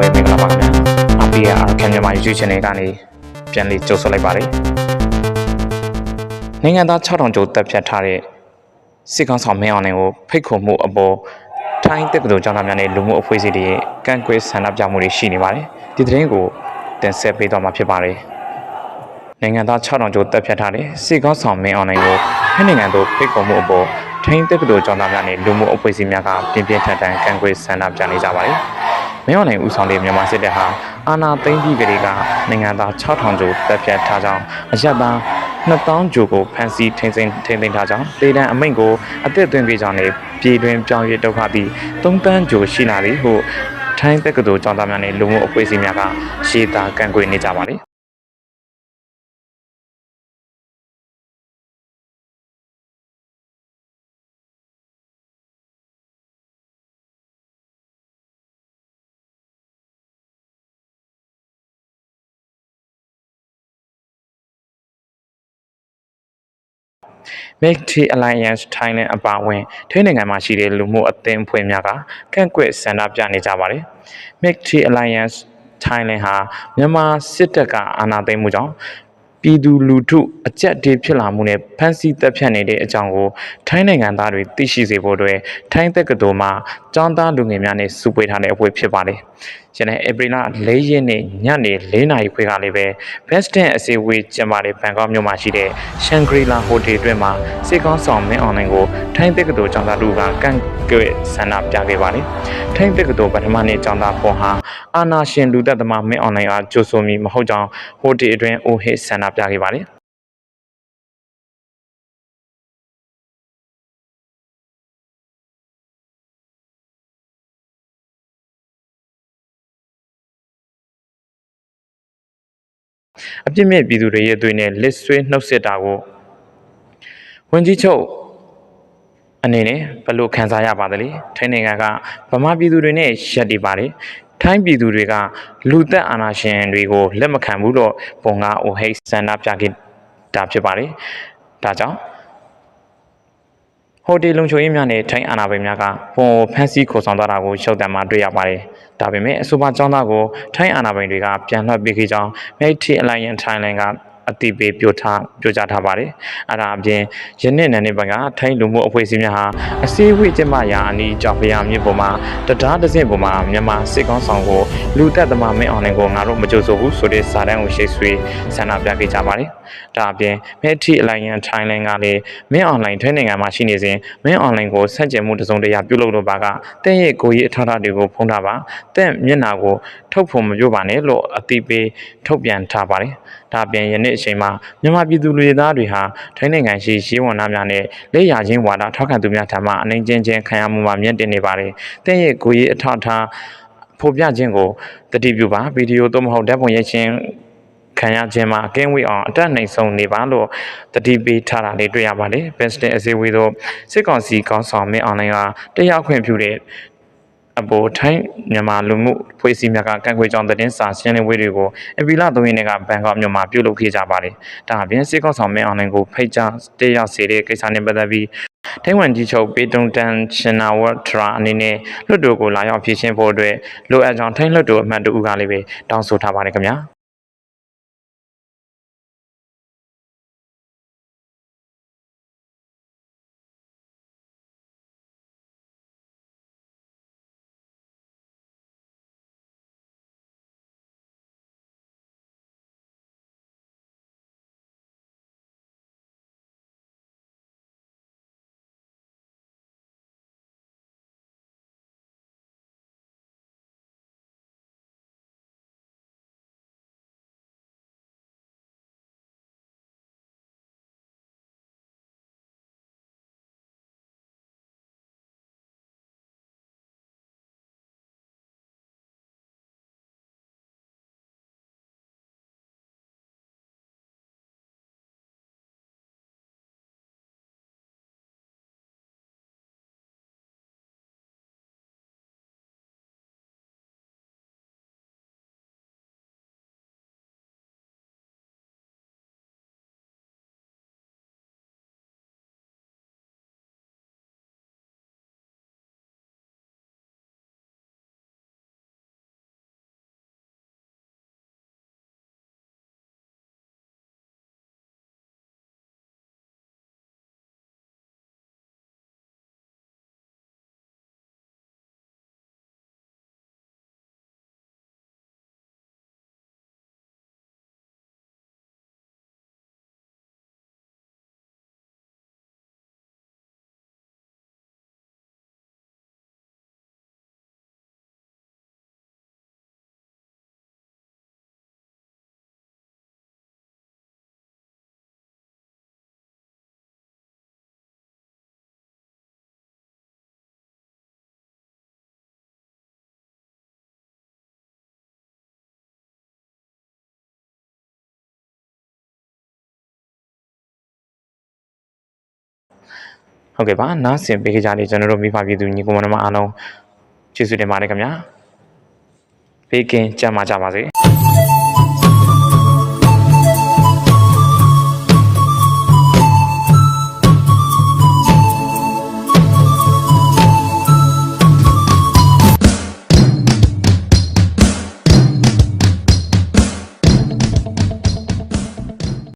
ပဲမင်္ဂလာပါခင်ဗျာအပီရအာကန်မြန်မာ YouTube channel ကနေပြန်လေးကြိုဆိုလိုက်ပါတယ်နိုင်ငံသား6000ကျော်တက်ဖြတ်ထားတဲ့စစ်ကောင်ဆောင်မင်းအောင်နိုင်ကိုဖိတ်ခေါ်မှုအပေါ်ထိုင်းတက္ကသိုလ်ကျောင်းသားများနဲ့လူမှုအဖွဲ့အစည်းတွေရဲ့ကန့်ကွက်ဆန္ဒပြမှုတွေရှိနေပါတယ်ဒီသတင်းကိုတင်ဆက်ပေးသွားမှာဖြစ်ပါတယ်နိုင်ငံသား6000ကျော်တက်ဖြတ်ထားတဲ့စစ်ကောင်ဆောင်မင်းအောင်နိုင်ကိုထိုင်းနိုင်ငံသို့ဖိတ်ခေါ်မှုအပေါ်ထိုင်းတက္ကသိုလ်ကျောင်းသားများနဲ့လူမှုအဖွဲ့အစည်းများကပြင်းပြင်းထန်ထန်ကန့်ကွက်ဆန္ဒပြနေကြပါတယ် မင်းအောင်နိုင်ဦးဆောင်တဲ့မြန်မာစစ်တပ်ဟာအာဏာသိမ်းပြီးကလေးကနိုင်ငံသား6000ကျော်တပ်ဖြတ်ထားကြောင်းအရက်သား2000ကျော်ကိုဖမ်းဆီးထိန်းသိမ်းထိန်းသိမ်းထားကြောင်းဒေသအမိန့်ကိုအသက်သွင်းပေးကြောင်းနဲ့ပြည်တွင်းပြောင်းရွှေ့ဒုက္ခသည်3တန်းကျော်ရှိလာသည်ဟုထိုင်းတက္ကသိုလ်ကျောင်းသားများနဲ့လူမှုအဖွဲ့အစည်းများကရှေ့သားကန့်ကွက်နေကြပါတယ် Make Tea Alliance Thailand အပါအဝင်ထိုင်းနိုင်ငံမှာရှိတဲ့လူမှုအသင်းအဖွဲ့များကကန့်ကွက်ဆန္ဒပြနေကြပါတယ်။ Make Tea Alliance Thailand ဟာမြန်မာစစ်တပ်ကအာဏာသိမ်းမှုကြောင့်ပြည်သူလူထုအကြက်တေးဖြစ်လာမှုနဲ့ဖမ်းဆီးတပ်ဖြတ်နေတဲ့အကြောင်းကိုထိုင်းနိုင်ငံသားတွေသိရှိစေဖို့အတွက်ထိုင်းတက္ကသိုလ်မှာကျောင်းသားလူငယ်များနဲ့စုပွဲထားတဲ့အဖွဲ့ဖြစ်ပါတယ်။ ယနေ့ဧပြီလ၄ရက်နေ့ညနေ၄နာရီခွဲကလည်းပဲ Western အစည်းအဝေးကျင်းပတဲ့ဘန်ကောက်မြို့မှာရှိတဲ့ Shangri-La Hotel အတွင်းမှာစေကောင်းဆောင်မင်းအွန်လိုင်းကိုထိုင်းတက္ကသိုလ်ကျောင်းသားတို့ကကန့်ကွက်ဆန္ဒပြခဲ့ပါတယ်။ထိုင်းတက္ကသိုလ်ပထမနှစ်ကျောင်းသားပေါ်ဟာအာနာရှင်လူသက်သမားမင်းအွန်လိုင်းအားကြိုဆိုမိမဟုတ်ကြောင်းဟိုတယ်အတွင်းအိုဟစ်ဆန္ဒပြခဲ့ပါတယ်။ အပြစ်မဲ့ပြည်သူတွေရဲ့အသွေးနဲ့လစ်ဆွေးနှုတ်ဆက်တာကိုဝန်ကြီးချုပ်အနေနဲ့ဘယ်လိုခံစားရပါသလဲထိုင်းနိုင်ငံကဗမာပြည်သူတွေနဲ့ရက်တည်ပါတယ်ထိုင်းပြည်သူတွေကလူသက်အာဏာရှင်တွေကိုလက်မခံဘူးတော့ပုံကအိုဟိတ်ဆန္ဒပြခဲ့တာဖြစ်ပါတယ်ဒါကြောင့် ဟိုတယ်လုံခြုံရေးများနဲ့ထိုင်းအာဏာပိုင်များကပုံကိုဖမ်းဆီးခေါ်ဆောင်သွားတာကိုရှုပ်တံမှာတွေ့ရပါတယ်။ဒါပေမဲ့အဆိုပါចောင်းသားကိုထိုင်းအာဏာပိုင်တွေကပြန်လွှတ်ပေးခဲ့ကြောင်း Mighty Alliance Thailand က အတိပေးပြောထားပြောကြားထားပါတယ်။အဲဒါအပြင်ယနေ့နဲ့နေ့ပိုင်းကထိုင်းလူမှုအဖွဲ့အစည်းများဟာအစည်းအဝေးကျင်းပရာအနီးကြောင့်ဖျားမြစ်ပေါ်မှာတရားတစ်စင်းပေါ်မှာမြန်မာစစ်ကောင်းဆောင်ကိုလူသက်သမားမင်းအောင်နိုင်ကိုငါတို့မကြိုဆိုဘူးဆိုတဲ့စာတမ်းကိုရှိတ်ဆွေးဆန္ဒပြခဲ့ကြပါတယ်။ဒါအပြင် Mighty Alliance Thailand ကလည်းမင်းအွန်လိုင်းထိုင်းနိုင်ငံမှာရှိနေစဉ်မင်းအွန်လိုင်းကိုဆက်ကျင်မှုတစုံတရာပြုလုပ်လို့ပါကတဲ့ရဲ့ကိုကြီးအထောက်အထားတွေကိုဖုံးထားပါတဲ့မျက်နာကိုထုတ်ဖို့မပြောပါနဲ့လို့အတိပေးထုတ်ပြန်ထားပါတယ်။ဒါအပြင်ယနေ့အချိန်မှာမြန်မာပြည်သူလူသားတွေဟာထိုင်းနိုင်ငံရှိရှေးဝန်သားများနဲ့လက်ရချင်းဝါဒထောက်ခံသူများထံမှအနိုင်ကျင့်ခြင်းခံရမှုမှာမြင့်တင်နေပါတယ်။တဲ့ရဲ့ကိုကြီးအထောက်အထားဖော်ပြခြင်းကိုတတိပြုပါဗီဒီယိုသို့မဟုတ်ဓာတ်ပုံရိုက်ခြင်းခံရခြင်းမှာအကင်းဝေးအောင်အတက်နိုင်ဆုံးနေပါလို့တတိပေးထားတာလေးတွေ့ရပါတယ်။ Best အစည်းအဝေးသို့စစ်ကောင်စီကောင်းဆောင်မင်းအွန်လိုင်းကတရားခွင့်ပြုတဲ့ အပေါ်ထိုင်းမြန်မာလူမှုဖွဲ့စည်းများကကန့်ကွက်ကြောင်းသတင်းစာရှင်းလင်းပွဲတွေကိုအပီလာ၃ရက်နေ့ကဘန်ကောက်မြို့မှာပြုလုပ်ခဲ့ကြပါတယ်။ဒါအပြင်စစ်ကောင်ဆောင်မင်းအွန်လိုင်းကိုဖိတ်ကြားတက်ရောက်စေတဲ့ကိစ္စနဲ့ပတ်သက်ပြီးထိုင်ဝမ်ကြီးချုပ်ပေတုံတန်ရှင်နာဝတ်ထရာအနေနဲ့လွှတ်တော်ကိုလာရောက်ဖြည့်ရှင်းဖို့အတွက်လိုအပ်ကြောင်းထိုင်းလွှတ်တော်အမတ်တို့ကလည်းပဲတောင်းဆိုထားပါတယ်ခင်ဗျာ။ ဟုတ်ကဲ့ပါနားဆင်ပေးကြတဲ့ကျွန်တော်တို့မိဖပြည်သူညီကောင်မတို့အားလုံးကျေးဇူးတင်ပါတယ်ခင်ဗျာဘေးကင်းကြမှာကြပါစေ